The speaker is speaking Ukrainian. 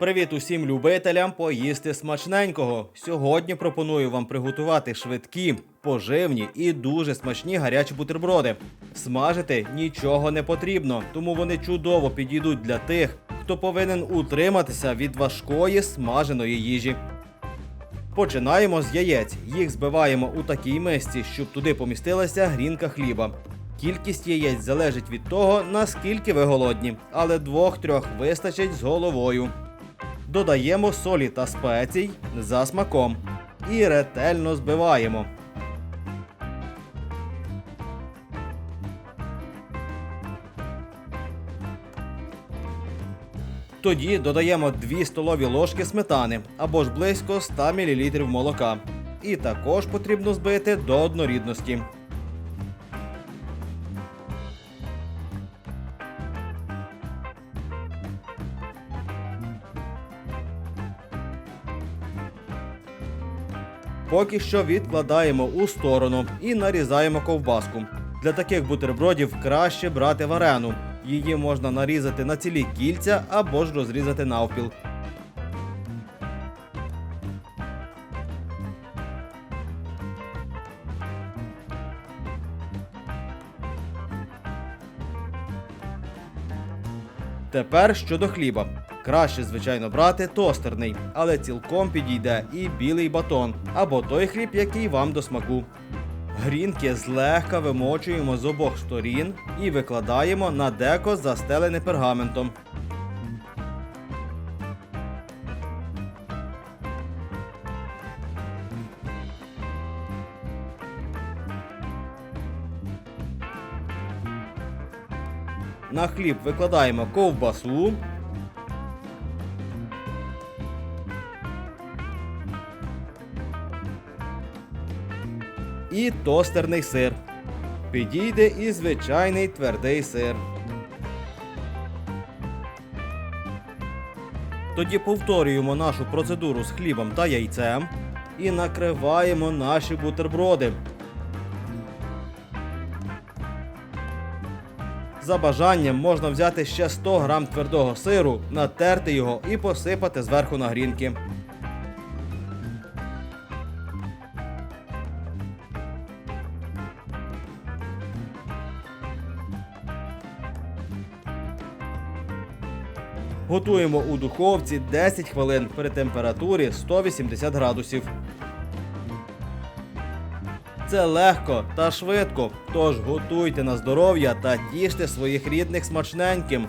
Привіт усім любителям поїсти смачненького. Сьогодні пропоную вам приготувати швидкі, поживні і дуже смачні гарячі бутерброди. Смажити нічого не потрібно, тому вони чудово підійдуть для тих, хто повинен утриматися від важкої смаженої їжі. Починаємо з яєць. Їх збиваємо у такій мисці, щоб туди помістилася грінка хліба. Кількість яєць залежить від того, наскільки ви голодні, але двох-трьох вистачить з головою. Додаємо солі та спецій за смаком і ретельно збиваємо. Тоді додаємо 2 столові ложки сметани або ж близько 100 мл молока. І також потрібно збити до однорідності. Поки що відкладаємо у сторону і нарізаємо ковбаску. Для таких бутербродів краще брати варену. Її можна нарізати на цілі кільця або ж розрізати навпіл. Тепер щодо хліба. Краще, звичайно, брати тостерний, але цілком підійде і білий батон, або той хліб, який вам до смаку. Грінки злегка вимочуємо з обох сторін і викладаємо на деко застелене пергаментом. На хліб викладаємо ковбасу. І тостерний сир. Підійде і звичайний твердий сир. Тоді повторюємо нашу процедуру з хлібом та яйцем і накриваємо наші бутерброди. За бажанням можна взяти ще 100 грам твердого сиру, натерти його і посипати зверху на грінки. Готуємо у духовці 10 хвилин при температурі 180 градусів. Це легко та швидко. Тож готуйте на здоров'я та тіште своїх рідних смачненьким.